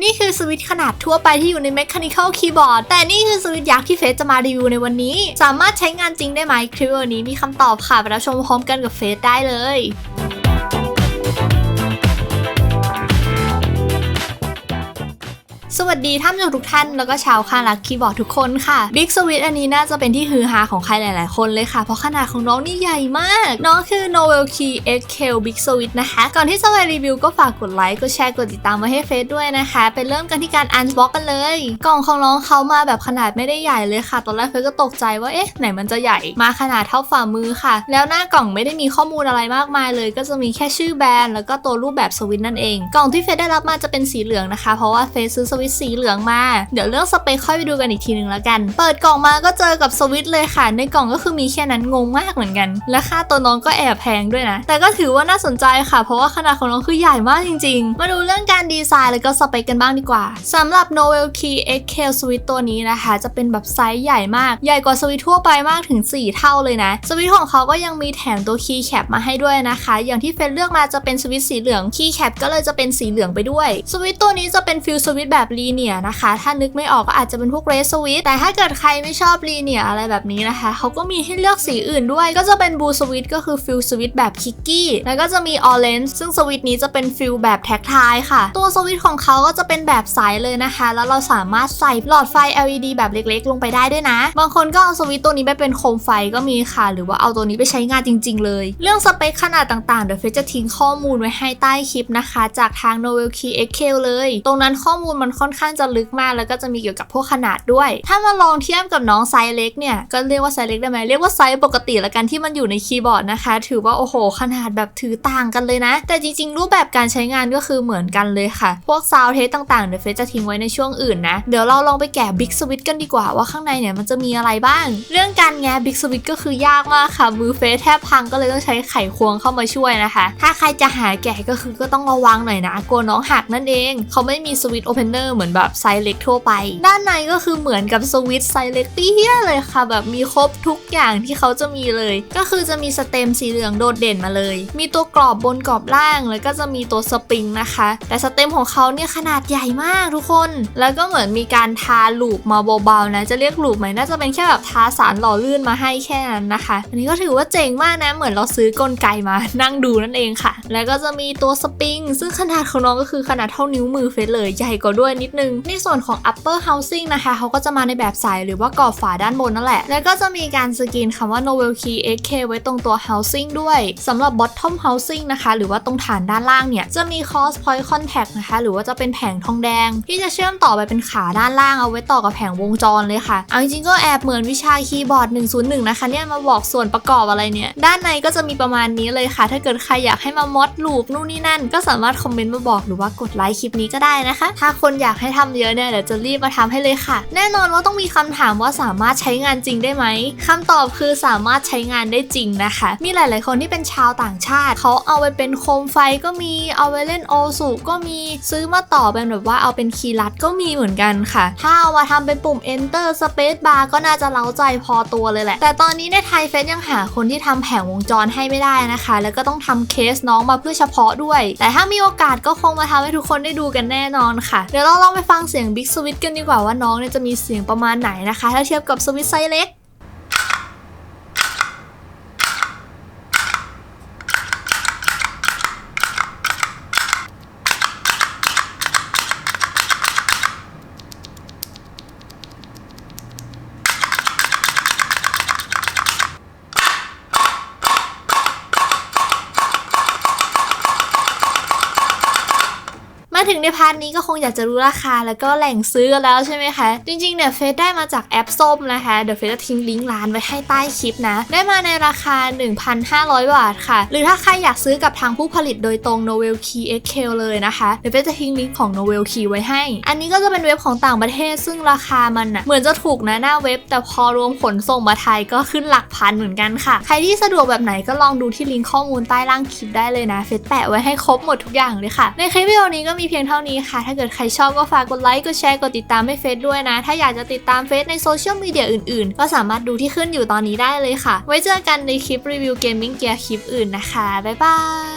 นี่คือสวิตช์ขนาดทั่วไปที่อยู่ใน Mechanical Keyboard แต่นี่คือสวิตช์ยักษ์ที่เฟสจะมารีวิวในวันนี้ สามารถใช้งานจริงได้ไหมคลิปวันนี้มีคำตอบค่ะไปรับชมพร้อมกันกับเฟสได้เลย สวัสดีท่านผู้ชมทุกท่านแล้วก็ชาวคารักคีย์บอร์ดทุกคนค่ะ Big s w i t c อันนี้น่าจะเป็นที่ฮือฮาของใครหลาย ๆ คนเลยค่ะ เพราะขนาดของน้องนี่ใหญ่มาก น้องคือ Novel Key XK Big Switch นะคะ ก่อนที่จะไปรีวิวก็ฝากกดไลค์กดแชร์กดติดตามไว้ให้เฟซด้วยนะคะ ไปเริ่มกันที่การ unbox กันเลย กล่องของน้องเขามาแบบขนาดไม่ได้ใหญ่เลยค่ะ ตอนแรกเฟซก็ตกใจว่าเอ๊ะไหนมันจะใหญ่มาขนาดเท่าฝ่ามือค่ะ แล้วหน้ากล่องไม่ได้มีข้อมูลอะไรมากมายเลย ก็จะมีแค่ชื่อแบรนด์แล้วก็ตัวรูปแบบสวิตนั่นเอง กล่องที่เฟซได้รับมาจะเป็นสีเหลืองนะคะ เพราะว่าเฟซซื้อสวิตช์สีเหลืองมา เดี๋ยวเรื่องสเปคค่อยไปดูกันอีกทีหนึ่งแล้วกัน เปิดกล่องมาก็เจอกับสวิตเลยค่ะ ในกล่องก็คือมีแค่นั้นงงมากเหมือนกัน และค่าตัวน้องก็แอบแพงด้วยนะ แต่ก็ถือว่าน่าสนใจค่ะ เพราะว่าขนาดของน้องคือใหญ่มากจริง ๆ มาดูเรื่องการดีไซน์แล้วก็สเปคกันบ้างดีกว่าสำหรับ Novel Key XK Switch ตัวนี้นะคะ จะเป็นแบบไซส์ใหญ่มาก ใหญ่กว่าสวิตทั่วไปมากถึง 4 เท่าเลยนะ สวิตของเขาก็ยังมีแถมตัวคีย์แคปมาให้ด้วยนะคะ อย่างที่เฟนเลือกมาจะเป็นสวิตสีเหลืองคีย์แคปก็เลยจะเป็นสีเหลืองไปด้วย สวิตตัวนี้จะเป็นฟิลสวิตแบบลีเนียนะคะ ถ้านึกไม่ออกก็อาจจะเป็นพวกเรสสวิตแต่ถ้าเกิดใครไม่ชอบลีเนียอะไรแบบนี้นะคะ เขาก็มีให้เลือกสีอื่นด้วย ก็จะเป็นบูสวิตก็คือฟิลสวิตแบบคิกกี้ แล้วก็จะมีออเรนจ์ซึ่งสวิตนี้จะเป็นฟิลแบบแท็กทายค่ะ ตัวสวิตของเขาก็จะเป็นแบบใสเลยนะคะ แล้วเราสามารถใส่หลอดไฟ LED แบบเล็กๆ ลงไปได้ด้วยนะ บางคนก็เอาสวิตตัวนี้ไปเป็นโคมไฟก็มีค่ะ หรือว่าเอาตัวนี้ไปใช้งานจริง ๆ เลย เรื่องสเปคขนาดต่างๆ เดี๋ยวเฟซจะทิ้งข้อมูลไว้ให้ใต้คลิปนะคะ จากทาง Novel Key XK เลย ตรงนั้นข้อมูลมันค่อนข้างจะลึกมากแล้วก็จะมีเกี่ยวกับพวกขนาดด้วย ถ้ามาลองเทียบกับน้องไซส์เล็กเนี่ยก็เรียกว่าไซส์เล็กได้ไหมเรียกว่าไซส์ปกติละกันที่มันอยู่ในคีย์บอร์ดนะคะ ถือว่าโอ้โห ขนาดแบบถือต่างกันเลยนะ แต่จริง ๆ รูปแบบการใช้งานก็คือเหมือนกันเลยค่ะ พวกซาวเทสต่างๆเดี๋ยวเฟซจะทิ้งไว้ในช่วงอื่นนะ เดี๋ยวเราลองไปแกะ Big Switch กันดีกว่าว่าข้างในเนี่ยมันจะมีอะไรบ้าง เรื่องการแงะ Big Switch ก็คือยากมากค่ะมือเฟซแทบพังก็เลยต้องใช้ไขควงเข้ามาช่วยนะคะ ถ้าใครจะหาแกะก็คือก็ต้องระวังหน่อยนะกลัวน้องหักนั่นเอง เขาไม่มีสวิตโอเพนเนอร์เหมือนแบบไซส์เล็กทั่วไป ด้านในก็คือเหมือนกับสวิตไซส์เล็กเปี้ยเลยค่ะ แบบมีครบทุกอย่างที่เขาจะมีเลย ก็คือจะมีสเต็มสีเหลืองโดดเด่นมาเลย มีตัวกรอบบนกรอบล่าง แล้วก็จะมีตัวสปริงนะคะ แต่สเต็มของเขาเนี่ยขนาดใหญ่มากทุกคน แล้วก็เหมือนมีการทาลูปมาเบาๆนะ จะเรียกลูปไหมน่าจะเป็นแค่แบบทาสารหล่อลื่นมาให้แค่นั้นนะคะ อันนี้ก็ถือว่าเจ๋งมากนะ เหมือนเราซื้อกลไกมานั่งดูนั่นเองค่ะ แล้วก็จะมีตัวสปริง ซึ่งขนาดของน้องก็คือขนาดเท่านิ้วมือเฟซเลย ใหญ่กว่าด้วยนิดนึง ในส่วนของ upper housing นะคะเขาก็จะมาในแบบใสหรือว่ากรอบฝาด้านบนนั่นแหละ แล้วก็จะมีการสกรีนคำว่า Novel Key XK ไว้ตรงตัว housing ด้วยสำหรับ bottom housing นะคะ หรือว่าตรงฐานด้านล่างเนี่ย จะมี cross point contact นะคะ หรือว่าจะเป็นแผงทองแดง ที่จะเชื่อมต่อไปเป็นขาด้านล่างเอาไว้ต่อกับแผงวงจรเลยค่ะ เอาจริงๆก็แอบเหมือนวิชาคีย์บอร์ด 101 นะคะเนี่ยมาบอกส่วนประกอบอะไรเนี่ย ด้านในก็จะมีประมาณนี้เลยค่ะ ถ้าเกิดใครอยากให้มามอดลูปนู่นนี่นั่น ก็สามารถคอมเมนต์มาบอกหรือว่ากดไลค์คลิปนี้ก็ได้นะคะ ถ้าคนอยากากให้ทำเยอะเนี่ยเดี๋ยวจะรีบมาทำให้เลยค่ะ แน่นอนว่าต้องมีคำถามว่าสามารถใช้งานจริงได้ไหมคำตอบคือสามารถใช้งานได้จริงนะคะ มีหลาย ๆ คนที่เป็นชาวต่างชาติ เขาเอาไปเป็นโคมไฟก็มีเอาไปเล่นโอสุก็มีซื้อมาต่อเป็นแบบว่าเอาเป็นคีย์ลัดก็มีเหมือนกันค่ะ ถ้าเอามาทำเป็นปุ่ม enter space bar ก็น่าจะเล้าใจพอตัวเลยแหละ แต่ตอนนี้ในไทยเฟซยังหาคนที่ทำแผงวงจรให้ไม่ได้นะคะ แล้วก็ต้องทำเคสน้องมาเพื่อเฉพาะด้วย แต่ถ้ามีโอกาสก็คงมาทำให้ทุกคนได้ดูกันแน่นอนค่ะ เดี๋ยวเราลองไปฟังเสียงบิ๊กสวิตกันดีกว่าว่าน้องเนี่ยจะมีเสียงประมาณไหนนะคะ ถ้าเทียบกับสวิตช์ไซส์เล็ก มาถึงในพาร์ทนี้ก็คงอยากจะรู้ราคาแล้วก็แหล่งซื้อกันแล้วใช่ไหมคะ จริงๆเนี่ยเฟซได้มาจากแอปส้มนะคะเดี๋ยวเฟซจะทิ้งลิงก์ร้านไว้ให้ใต้คลิปนะ ได้มาในราคา 1,500 บาทค่ะ หรือถ้าใครอยากซื้อกับทางผู้ผลิตโดยตรง Novel Key XK เลยนะคะเดี๋ยวเฟซจะทิ้งลิงก์ของ Novel Key ไว้ให้ อันนี้ก็จะเป็นเว็บของต่างประเทศ ซึ่งราคามันอะเหมือนจะถูกนะหน้าเว็บ แต่พอรวมขนส่งมาไทยก็ขึ้นหลักพันเหมือนกันค่ะ ใครที่สะดวกแบบไหนก็ลองดูที่ลิงก์ข้อมูลใต้ล่างคลิปได้เลยนะเฟซแปะไว้ให้ครบหมดทุกอย่างเลยค่ะ ในคลิปวิดีโอนี้ก็มีพียงเท่านี้ค่ะ ถ้าเกิดใครชอบก็ฝากกดไลค์กดแชร์กดติดตามให้เฟซด้วยนะ ถ้าอยากจะติดตามเฟซในโซเชียลมีเดียอื่นๆ ก็สามารถดูที่ขึ้นอยู่ตอนนี้ได้เลยค่ะ ไว้เจอกันในคลิปรีวิวเกมมิ่งเกียร์คลิปอื่นนะคะบ๊ายบาย